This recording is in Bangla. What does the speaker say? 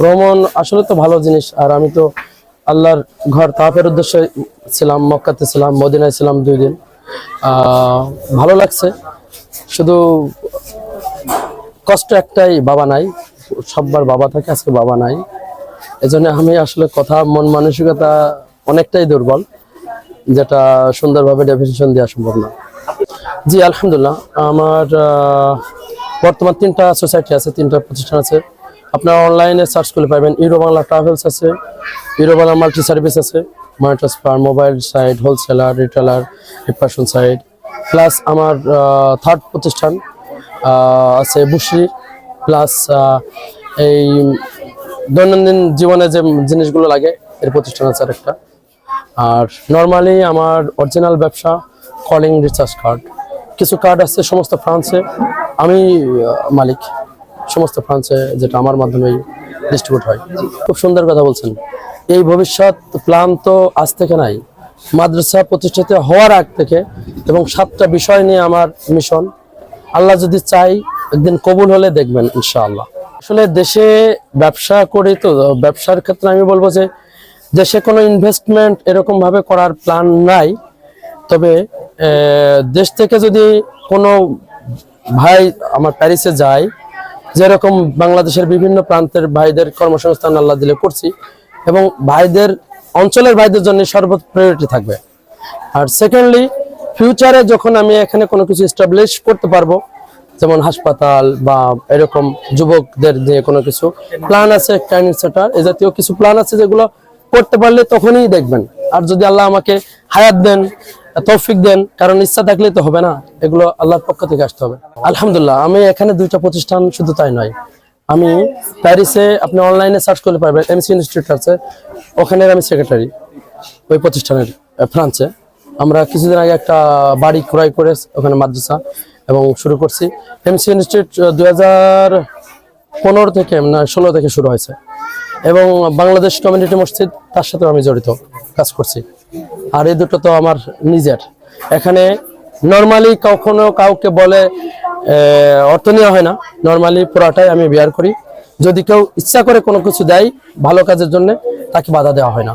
ভ্রমণ আসলে তো ভালো জিনিস। আর আমি তো আল্লাহর ঘর তাফের উদ্দেশ্যে ছিলাম, মক্কাতে ছিলাম, মদিনায় ছিলাম দুই দিন। ভালো লাগছে। শুধু কষ্ট একটাই, বাবা নাই। সববার বাবা থাকে, আজকে বাবা নাই। এজন্য আমি আসলে কথা, মন মানসিকতা অনেকটাই দুর্বল, যেটা সুন্দরভাবে ডেফিনেশন দেওয়া সম্ভব না। জি, আলহামদুলিল্লাহ। আমার বর্তমান তিনটা সোসাইটি আছে, তিনটা প্রতিষ্ঠান আছে। আপনারা অনলাইনে সার্চ করলে পাবেন ইউরো বাংলা ট্রাভেলস আছে ইউরো বাংলা মাল্টি সার্ভিস আছে money transfer mobile site wholesaler retailer reparation site plus আমার থার্ড প্রতিষ্ঠান আছে বুশরি প্লাস এই দৈনন্দিন জীবনে যে জিনিসগুলো লাগে, এর প্রতিষ্ঠান আছে আরেকটা। আর নর্মালি আমার অরিজিনাল ব্যবসা কলিং রিচার্জ কার্ড কিছু কার্ড আছে সমস্ত ফ্রান্সে আমি মালিক। সমস্ত ফ্রান্সে যেটা আমার মাধ্যমেই ডিস্ট্রিবিউট হয়। খুব সুন্দর কথা বলছেন। এই ভবিষ্যৎ প্ল্যান তো আজ থেকে নাই। মাদ্রাসা প্রতিষ্ঠিত হওয়ার আগ থেকে এবং সাতটা বিষয় নিয়ে আমার মিশন আল্লাহ যদি চাই, একদিন কবুল হলে দেখবেন ইনশাআল্লাহ। আসলে দেশে ব্যবসা করি তো, ব্যবসার ক্ষেত্রে আমি বলব যে, দেশে কোনো ইনভেস্টমেন্ট এরকম ভাবে করার প্ল্যান নাই। তবে দেশ থেকে যদি কোনো ভাই আমার প্যারিসে যায় যেরকম বাংলাদেশের বিভিন্ন প্রান্তের ভাইদের কর্মসংস্থান আল্লাহ দিলে করছি, এবং ভাইদের, অঞ্চলের ভাইদের জন্য সর্ব প্রায়োরিটি থাকবে। আর সেকেন্ডলি ফিউচারে যখন আমি এখানে কোনো কিছু এস্টাবলিশ করতে পারব, যেমন হাসপাতাল বা এরকম যুবকদের নিয়ে কোনো কিছু প্ল্যান আছে ট্রেনিং সেন্টার এই জাতীয় কিছু প্ল্যান আছে যেগুলো করতে পারলে তখনই দেখবেন। আর যদি আল্লাহ আমাকে হায়াত দেন তৌফিক দেন, কারণ ইচ্ছা থাকলে তো হবে না। এগুলো আল্লাহর পক্ষ থেকে আসতে হবে। আলহামদুলিল্লাহ, আমি এখানে দুইটা প্রতিষ্ঠান শুধু তাই নয়। আমি প্যারিসে আপনি অনলাইনে সার্চ করতে পারবেন এমসি ইনস্টিটিউট আছে। ওখানের আমি সেক্রেটারি, ওই প্রতিষ্ঠানের ফ্রান্সে। আমরা কিছুদিন আগে একটা বাড়ি ক্রয় করে ওখানে মাদ্রাসা এবং শুরু করছি। এমসি ইনস্টিটিউট দুই হাজার পনেরো থেকে, না, ষোলো থেকে শুরু হয়েছে। এবং বাংলাদেশ কমিউনিটি মসজিদ, তার সাথেও আমি জড়িত, কাজ করছি। আর এই দুটো তো আমার নিজের। এখানে নর্মালি কখনো কাউকে বলে অর্থ নেওয়া হয় না। নর্মালি পুরাটাই আমি বিয়ার করি। যদি কেউ ইচ্ছা করে কোনো কিছু দেয় ভালো কাজের জন্য, তাকে বাধা দেওয়া হয় না।